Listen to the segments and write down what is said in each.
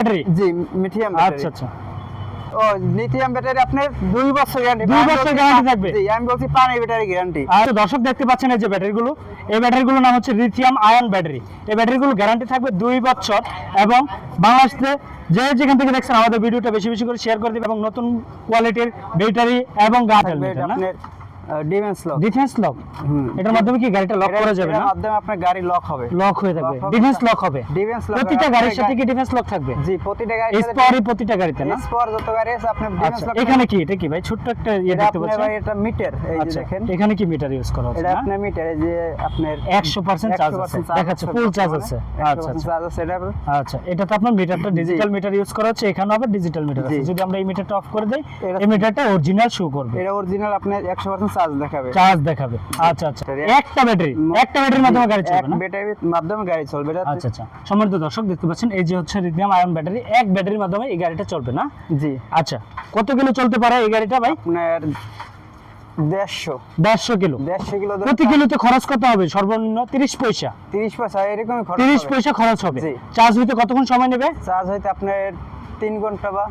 Battery? জি lithium আচ্ছা আচ্ছা। ও lithium battery আপনার বছর গ্যারান্টি বছর guarantee থাকবে? জি আমি বলছি পানি ব্যাটারি গ্যারান্টি আচ্ছা দর্শক দেখতে পাচ্ছেন এই যে ব্যাটারিগুলো। এই ব্যাটারিগুলোর নাম হচ্ছে লিথিয়াম আয়ন ব্যাটারি এই ব্যাটারিগুলো গ্যারান্টি থাকবে দুই বছর এবং বাংলাদেশে যে যেখান থেকে দেখছেন আমাদের ভিডিওটা বেশি বেশি করে শেয়ার করে দিবে এবং নতুন কোয়ালিটির ব্যাটারি এবং গাছ থাকবে ডিফেন্স লক ডিফেন্স লক এটার মাধ্যমে কি গাড়িটা লক করা যাবে না? মাধ্যমে আপনার গাড়ি লক হবে। লক হয়ে থাকবে। ডিফেন্স লক হবে। ডিফেন্স লক প্রতিটা গাড়ির সাথে কি ডিফেন্স লক থাকবে? জি প্রতিটা গাড়ি প্রতিটা গাড়িতে না? স্পর যত গাড়ি আছে আপনি ডিফেন্স আচ্ছা লক এখানে কি? এটা কি ভাই? ছোট্ট একটা ইয়ে দেখতে পাচ্ছেন ভাই এটা মিটার এই যে আচ্ছা দেখেন। এখানে কি মিটার ইউজ করা হচ্ছে এটা আপনার মিটার এই যে আপনার 100% চার্জ আছে। দেখাচ্ছে ফুল চার্জ আছে। আচ্ছা আচ্ছা। চার্জ আছে এটা আচ্ছা এটা তো আপনার মিটারটা ডিজিটাল মিটার ইউজ করা হচ্ছে এখানেও আবার ডিজিটাল মিটার আছে। যদি আমরা এই মিটারটা অফ করে দেই এই মিটারটা অরিজিনাল শো করবে। এটা অরিজিনাল আপনার 100% চার্জ দেখাবে। চার্জ দেখাবে। আচ্ছা আচ্ছা। একটা ব্যাটারি একটা ব্যাটারির মাধ্যমে গাড়ি চলবে না? ব্যাটারির মাধ্যমে গাড়ি চলবে। আচ্ছা আচ্ছা। সম্মানিত দর্শক দেখতে পাচ্ছেন এই যে হচ্ছে লিথিয়াম আয়ন ব্যাটারি এক ব্যাটারির মাধ্যমে এই গাড়িটা চলবে না? জি। আচ্ছা কত কিলো চলতে পারে এই গাড়িটা ভাই? আপনার দেড়শো। দেড়শো কিলো। দেড়শো কিলো প্রতি কিলোতে খরচ কত হবে? সর্বনিম্ন তিরিশ পয়সা। তিরিশ পয়সা তিরিশ পয়সা খরচ হবে। চার্জ হইতে কতক্ষণ সময় নেবে? চার্জ হইতে আপনার তিন ঘণ্টা বা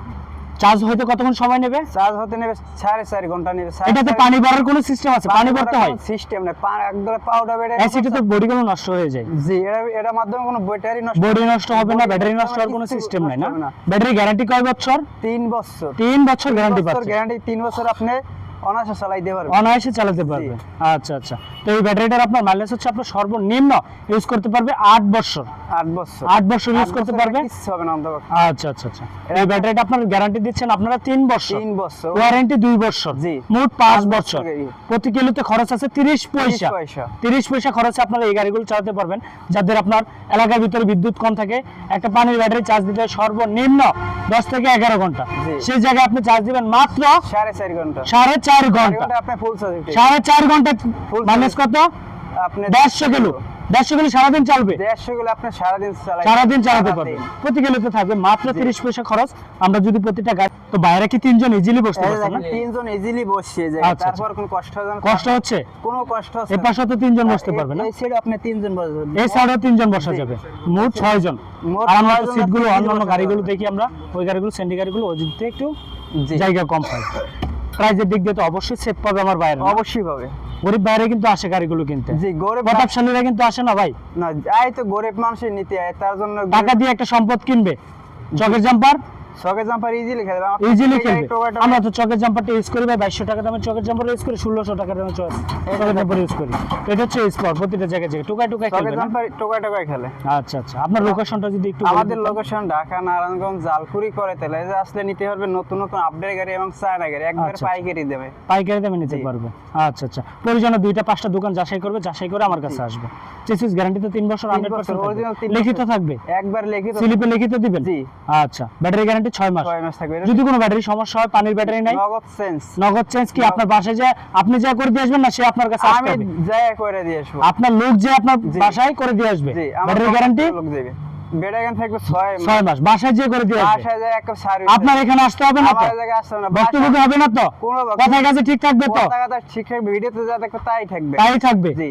চার্জ হইতে কতক্ষণ সময় নেবে? চার্জ হতে নেবে সাড়ে চার ঘণ্টা নেবে। এটা এটাতে পানি ভরার কোনো সিস্টেম আছে? পানি ভরতে হয়? সিস্টেম না একদম পাউডার বেড়ে অ্যাসিডে তো বডিগুলো নষ্ট হয়ে যায়। জি এটা এটা মাধ্যমে কোনো ব্যাটারি নষ্ট বডি নষ্ট হবে না ব্যাটারি নষ্ট হওয়ার কোনো সিস্টেম নাই না? ব্যাটারি গ্যারান্টি কয় বছর? তিন বছর। তিন বছর গ্যারান্টি পাচ্ছে। গ্যারান্টি তিন বছর আপনি অনায়াসে চালাইতে পারবেন অনায়াসে চালাতে পারবে। আচ্ছা আচ্ছা। তো এই ব্যাটারিটার আপনার মাইলেজ হচ্ছে আপনার সর্বনিম্ন ইউজ করতে পারবে আট বছর। আট বছর। আট বছর ইউজ করতে পারবে? হবে না আচ্ছা আচ্ছা আচ্ছা। এই ব্যাটারিটা আপনার গ্যারান্টি দিচ্ছেন আপনারা তিন বছর। তিন বছর। ওয়ারেন্টি দুই বছর। জি। মোট পাঁচ বছর। প্রতি কিলোতে খরচ আছে তিরিশ পয়সা। তিরিশ পয়সা। খরচে আপনারা এই গাড়িগুলো চালাতে পারবেন যাদের আপনার এলাকার ভিতরে বিদ্যুৎ কম থাকে। একটা পানির ব্যাটারি চার্জ দিতে সর্বনিম্ন দশ থেকে এগারো ঘণ্টা। সেই জায়গায় আপনি চার্জ দিবেন মাত্র সাড়ে চার ঘণ্টা। সাড়ে চার ঘণ্টা। চার্জ সাড়ে চার ঘণ্টা মাইলেজ কত? দেড়শো কিলো। দেড়শো কিলো সারাদিন চালবে? দেড়শো কিলো আপনি সারাদিন সারাদিন চালাতে। প্রতি কিলোতে থাকবে মাত্র তিরিশ পয়সা খরচ। আমরা যদি প্রতিটা গাড়ি তো বাইরে কি তিনজন ইজিলি বসতে এই পারছে না? তিনজন ইজিলি বসছে এই আচ্ছা, আচ্ছা। তারপর কোনো কষ্ট হবে না। কষ্ট হচ্ছে? কোনো কষ্ট হচ্ছে পাশে তো তিনজন বসতে পারবে না? এই সাইডে আপনি তিনজন বসবেন এই সাইডে তিনজন বসা যাবে। মোট ছয় জন মোট আর আমরা সিটগুলো আপনি অন্য অন্য বসা গাড়িগুলো দেখি আমরা। ওই গাড়িগুলো সেন্ডি গাড়িগুলো ওই দিক থেকে একটু জায়গা কম পাই প্রাইজের দিক দিয়ে তো অবশ্যই সেফ পাবে আমার বাইরে অবশ্যই পাবে। গরিব বাইরে কিন্তু আসে গাড়িগুলো কিনতে। জি গরিব প্রতাপশালীরা কিন্তু আসে না ভাই? না যাই তো গরিব মানুষের নিতে আয় তার জন্য টাকা দিয়ে একটা সম্পদ কিনবে? চকের জাম্পার? শখে জাম্পার আমার তো চকের জাম্পারটা ইউজ করি ভাই টাকা দামের চকের জাম্পার ইউজ করি টাকা দামের চকের জাম্পার ইউজ করি। এটা হচ্ছে স্পট প্রতিটা জায়গায় জায়গায়। টোকায় টোকায় জাম্পার টোকায় টোকায় খেলে। আচ্ছা আচ্ছা। আপনার লোকেশনটা যদি একটু আমাদের লোকেশন ঢাকা নারায়ণগঞ্জ জালকুড়ি করে তেলে যে আসলে নিতে পারবে নতুন নতুন আপডেট গাড়ি এবং চায়না গাড়ি। একবার আচ্ছা, পাইকারি দেবে। পাইকারি দামে নিতে। পারবে। আচ্ছা আচ্ছা। প্রয়োজনে দুইটা পাঁচটা দোকান যাচাই করবে যাচাই করে আমার কাছে আসবে। চেসিস গ্যারান্টি তো তিন বছর তিন হান্ড্রেড বছর, পার্সেন্ট original তিন লিখিত থাকবে? একবার লিখিত স্লিপে লিখিত দিবেন? জি। আচ্ছা। ব্যাটারি গ্যারান্টি ছয় মাস। ছয় মাস থাকবে। যদি কোনো ব্যাটারি সমস্যা হয় পানির ব্যাটারি নাই। নগদ সেন্স নগদ চেঞ্জ কি? আপনার বাসায় যায় আপনি যা করে দিয়ে আসবেন না সে আপনার কাছে আসতে আমি করে দিয়ে আসব। আপনার লোক যে আপনার বাসায় করে দিয়ে আসবে। ব্যাটারি গ্যারান্টি লোক দেবে। বেড়াগান থাকবে ছয় মাস। মাস। বাসায় যে করে দিয়ে আসবে। বাসায় যায় একটা সার্ভিস আপনার এখানে আসতে হবে না তো? আমার জায়গায় আসতে হবে না। বক্তব্য হবে না তো? কোনো কাছে ঠিক থাকবে তো? কথা কথা ঠিক থাকবে। ভিডিওতে যা দেখো তাই থাকবে। তাই থাকবে? জি।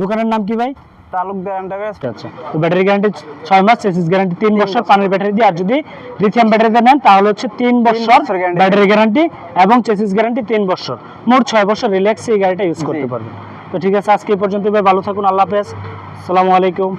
দোকানের নাম কি ভাই? তালুকদার এন্টারপ্রাইজ আচ্ছা তো ব্যাটারি গ্যারান্টি 6 মাস চেসিস গ্যারান্টি 3 বছর পানির ব্যাটারি দিয়ে। আর যদি লিথিয়াম ব্যাটারিতে নেন তাহলে হচ্ছে তিন বছর বছর ব্যাটারি গ্যারান্টি এবং চেসিস গ্যারান্টি তিন বছর। মোট ছয় বছর রিল্যাক্স এই গাড়িটা ইউজ করতে। পারবে তো ঠিক আছে আজকে এই পর্যন্ত ভালো থাকুন আল্লাহ হাফেজ। আসসালামু আলাইকুম।